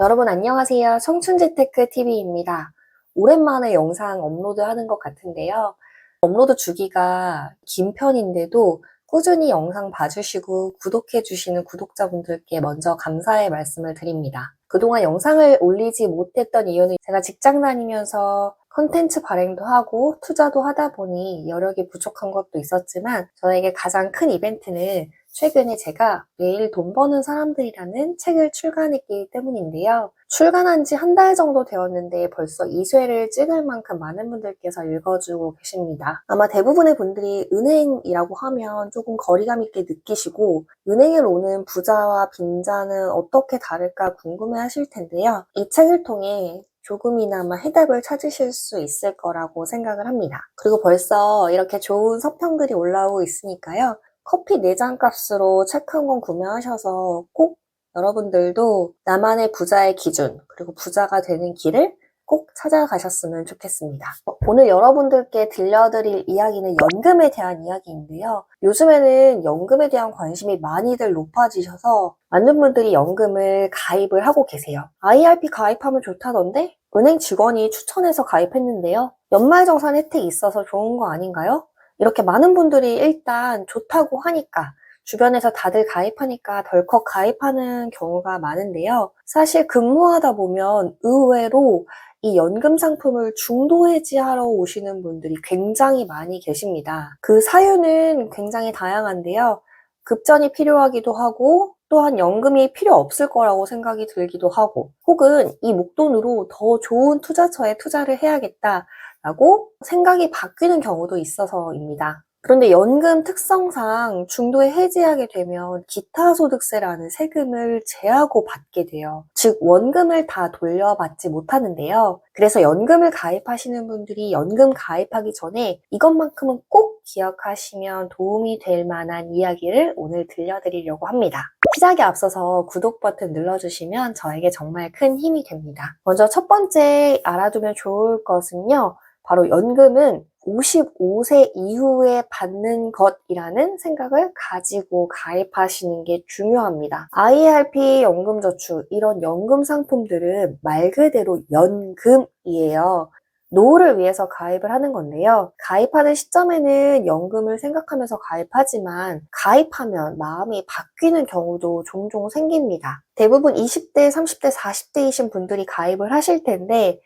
여러분 안녕하세요. 청춘재테크 TV입니다. 오랜만에 영상 업로드하는 것 같은데요. 업로드 주기가 긴 편인데도 꾸준히 영상 봐주시고 구독해주시는 구독자분들께 먼저 감사의 말씀을 드립니다. 그동안 영상을 올리지 못했던 이유는 제가 직장 다니면서 컨텐츠 발행도 하고 투자도 하다 보니 여력이 부족한 것도 있었지만 저에게 가장 큰 이벤트는 최근에 제가 매일 돈 버는 사람들이라는 책을 출간했기 때문인데요. 출간한 지 한 달 정도 되었는데 벌써 2쇄를 찍을 만큼 많은 분들께서 읽어주고 계십니다. 아마 대부분의 분들이 은행이라고 하면 조금 거리감 있게 느끼시고 은행을 오는 부자와 빈자는 어떻게 다를까 궁금해 하실 텐데요. 이 책을 통해 조금이나마 해답을 찾으실 수 있을 거라고 생각을 합니다. 그리고 벌써 이렇게 좋은 서평들이 올라오고 있으니까요. 커피 4잔 값으로 책 한 권 구매하셔서 꼭 여러분들도 나만의 부자의 기준, 그리고 부자가 되는 길을 꼭 찾아가셨으면 좋겠습니다. 어, 오늘 여러분들께 들려드릴 이야기는 연금에 대한 이야기인데요. 요즘에는 연금에 대한 관심이 많이들 높아지셔서 많은 분들이 연금을 가입을 하고 계세요. IRP 가입하면 좋다던데? 은행 직원이 추천해서 가입했는데요. 연말정산 혜택이 있어서 좋은 거 아닌가요? 이렇게 많은 분들이 일단 좋다고 하니까 주변에서 다들 가입하니까 덜컥 가입하는 경우가 많은데요. 사실 근무하다 보면 의외로 이 연금 상품을 중도 해지하러 오시는 분들이 굉장히 많이 계십니다. 그 사유는 굉장히 다양한데요. 급전이 필요하기도 하고 또한 연금이 필요 없을 거라고 생각이 들기도 하고 혹은 이 목돈으로 더 좋은 투자처에 투자를 해야겠다 라고 생각이 바뀌는 경우도 있어서입니다. 그런데 연금 특성상 중도에 해지하게 되면 기타 소득세라는 세금을 제하고 받게 돼요. 즉 원금을 다 돌려받지 못하는데요. 그래서 연금을 가입하시는 분들이 연금 가입하기 전에 이것만큼은 꼭 기억하시면 도움이 될 만한 이야기를 오늘 들려드리려고 합니다. 시작에 앞서서 구독 버튼 눌러주시면 저에게 정말 큰 힘이 됩니다. 먼저 첫 번째 알아두면 좋을 것은요. 바로 연금은 55세 이후에 받는 것이라는 생각을 가지고 가입하시는 게 중요합니다. IRP 연금저축 이런 연금 상품들은 말 그대로 연금이에요. 노후를 위해서 가입을 하는 건데요. 가입하는 시점에는 연금을 생각하면서 가입하지만 가입하면 마음이 바뀌는 경우도 종종 생깁니다. 대부분 20대, 30대, 40대이신 분들이 가입을 하실 텐데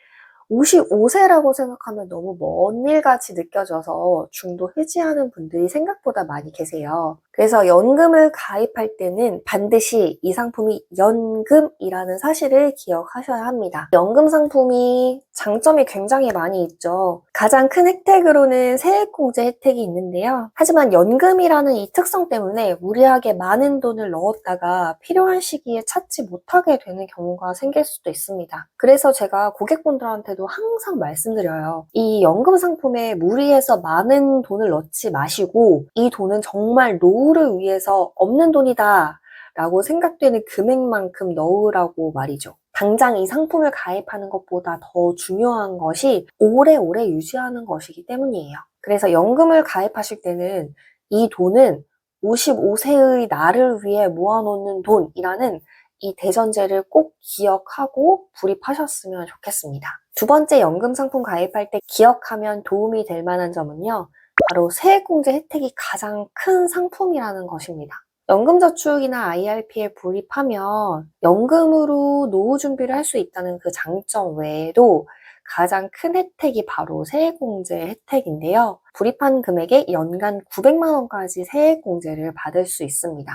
55세라고 생각하면 너무 먼 일같이 느껴져서 중도 해지하는 분들이 생각보다 많이 계세요. 그래서 연금을 가입할 때는 반드시 이 상품이 연금이라는 사실을 기억하셔야 합니다. 연금 상품이 장점이 굉장히 많이 있죠. 가장 큰 혜택으로는 세액공제 혜택이 있는데요. 하지만 연금이라는 이 특성 때문에 무리하게 많은 돈을 넣었다가 필요한 시기에 찾지 못하게 되는 경우가 생길 수도 있습니다. 그래서 제가 고객분들한테도 항상 말씀드려요. 이 연금 상품에 무리해서 많은 돈을 넣지 마시고 이 돈은 정말 노후 를 위해서 없는 돈이다 라고 생각되는 금액만큼 넣으라고 말이죠. 당장 이 상품을 가입하는 것보다 더 중요한 것이 오래오래 유지하는 것이기 때문이에요. 그래서 연금을 가입하실 때는 이 돈은 55세의 나를 위해 모아놓는 돈이라는 이 대전제를 꼭 기억하고 불입하셨으면 좋겠습니다. 두 번째 연금 상품 가입할 때 기억하면 도움이 될 만한 점은요. 바로 세액공제 혜택이 가장 큰 상품이라는 것입니다. 연금저축이나 IRP에 불입하면 연금으로 노후 준비를 할 수 있다는 그 장점 외에도 가장 큰 혜택이 바로 세액공제 혜택인데요. 불입한 금액에 연간 900만 원까지 세액공제를 받을 수 있습니다.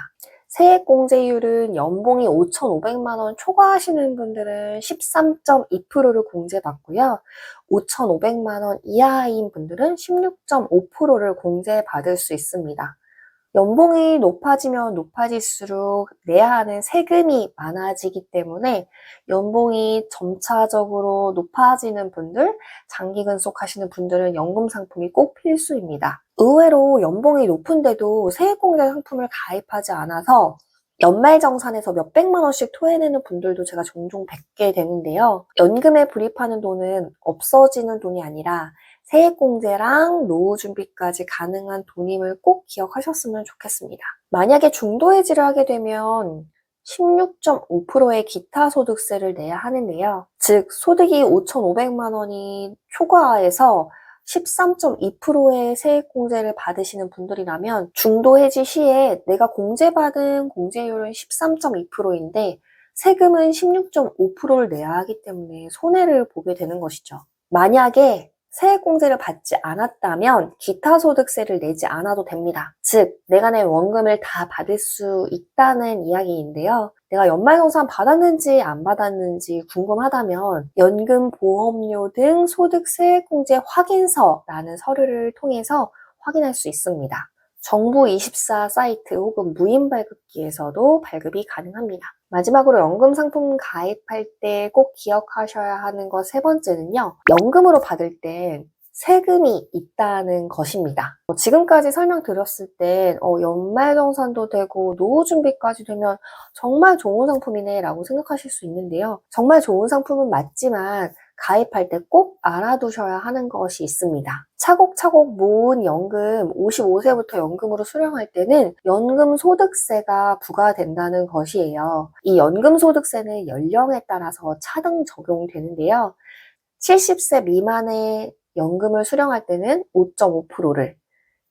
세액공제율은 연봉이 5,500만 원 초과하시는 분들은 13.2%를 공제받고요. 5,500만 원 이하인 분들은 16.5%를 공제받을 수 있습니다. 연봉이 높아지면 높아질수록 내야 하는 세금이 많아지기 때문에 연봉이 점차적으로 높아지는 분들, 장기 근속하시는 분들은 연금 상품이 꼭 필수입니다. 의외로 연봉이 높은데도 세액공제 상품을 가입하지 않아서 연말정산에서 몇백만 원씩 토해내는 분들도 제가 종종 뵙게 되는데요. 연금에 불입하는 돈은 없어지는 돈이 아니라 세액공제랑 노후 준비까지 가능한 돈임을 꼭 기억하셨으면 좋겠습니다. 만약에 중도 해지를 하게 되면 16.5%의 기타 소득세를 내야 하는데요. 즉, 소득이 5,500만 원이 초과해서 13.2%의 세액공제를 받으시는 분들이라면 중도 해지 시에 내가 공제받은 공제율은 13.2%인데 세금은 16.5%를 내야 하기 때문에 손해를 보게 되는 것이죠. 만약에 세액공제를 받지 않았다면 기타 소득세를 내지 않아도 됩니다. 즉, 내가 낸 원금을 다 받을 수 있다는 이야기인데요. 내가 연말정산 받았는지 안 받았는지 궁금하다면 연금 보험료 등 소득세액공제 확인서라는 서류를 통해서 확인할 수 있습니다. 정부 24 사이트 혹은 무인 발급기에서도 발급이 가능합니다. 마지막으로 연금 상품 가입할 때 꼭 기억하셔야 하는 것 세 번째는요. 연금으로 받을 땐 세금이 있다는 것입니다. 어, 지금까지 설명드렸을 때 어, 연말정산도 되고 노후준비까지 되면 정말 좋은 상품이네 라고 생각하실 수 있는데요. 정말 좋은 상품은 맞지만 가입할 때 꼭 알아두셔야 하는 것이 있습니다. 차곡차곡 모은 연금 55세부터 연금으로 수령할 때는 연금 소득세가 부과된다는 것이에요. 이 연금 소득세는 연령에 따라서 차등 적용되는데요. 70세 미만의 연금을 수령할 때는 5.5%를,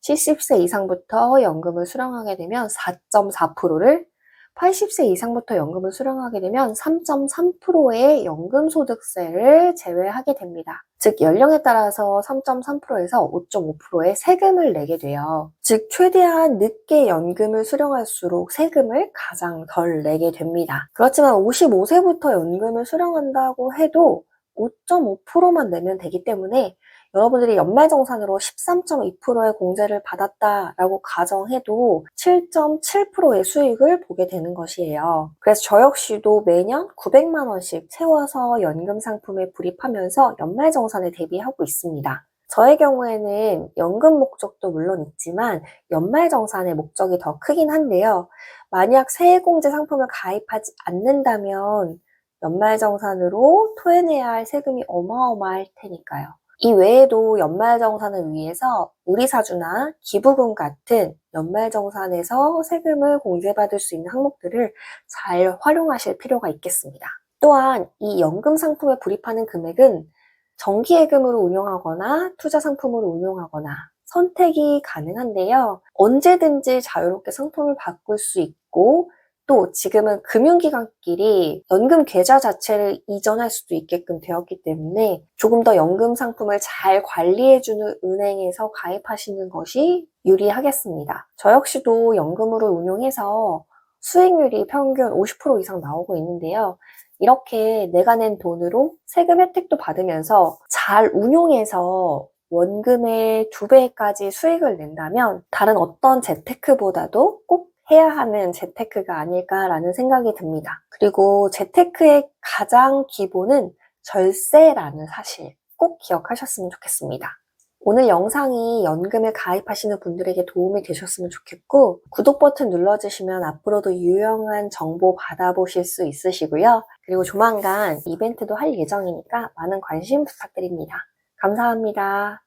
70세 이상부터 연금을 수령하게 되면 4.4%를, 80세 이상부터 연금을 수령하게 되면 3.3%의 연금 소득세를 제외하게 됩니다. 즉 연령에 따라서 3.3%에서 5.5%의 세금을 내게 돼요. 즉 최대한 늦게 연금을 수령할수록 세금을 가장 덜 내게 됩니다. 그렇지만 55세부터 연금을 수령한다고 해도 5.5%만 내면 되기 때문에 여러분들이 연말정산으로 13.2%의 공제를 받았다라고 가정해도 7.7%의 수익을 보게 되는 것이에요. 그래서 저 역시도 매년 900만 원씩 채워서 연금 상품에 불입하면서 연말정산에 대비하고 있습니다. 저의 경우에는 연금 목적도 물론 있지만 연말정산의 목적이 더 크긴 한데요. 만약 세액공제 상품을 가입하지 않는다면 연말정산으로 토해내야 할 세금이 어마어마할 테니까요. 이 외에도 연말정산을 위해서 우리사주나 기부금 같은 연말정산에서 세금을 공제받을 수 있는 항목들을 잘 활용하실 필요가 있겠습니다. 또한 이 연금 상품에 불입하는 금액은 정기예금으로 운용하거나 투자 상품으로 운용하거나 선택이 가능한데요. 언제든지 자유롭게 상품을 바꿀 수 있고 또 지금은 금융기관끼리 연금 계좌 자체를 이전할 수도 있게끔 되었기 때문에 조금 더 연금 상품을 잘 관리해주는 은행에서 가입하시는 것이 유리하겠습니다. 저 역시도 연금으로 운용해서 수익률이 평균 50% 이상 나오고 있는데요. 이렇게 내가 낸 돈으로 세금 혜택도 받으면서 잘 운용해서 원금의 두 배까지 수익을 낸다면 다른 어떤 재테크보다도 꼭 해야 하는 재테크가 아닐까라는 생각이 듭니다. 그리고 재테크의 가장 기본은 절세라는 사실 꼭 기억하셨으면 좋겠습니다. 오늘 영상이 연금에 가입하시는 분들에게 도움이 되셨으면 좋겠고 구독 버튼 눌러주시면 앞으로도 유용한 정보 받아보실 수 있으시고요. 그리고 조만간 이벤트도 할 예정이니까 많은 관심 부탁드립니다. 감사합니다.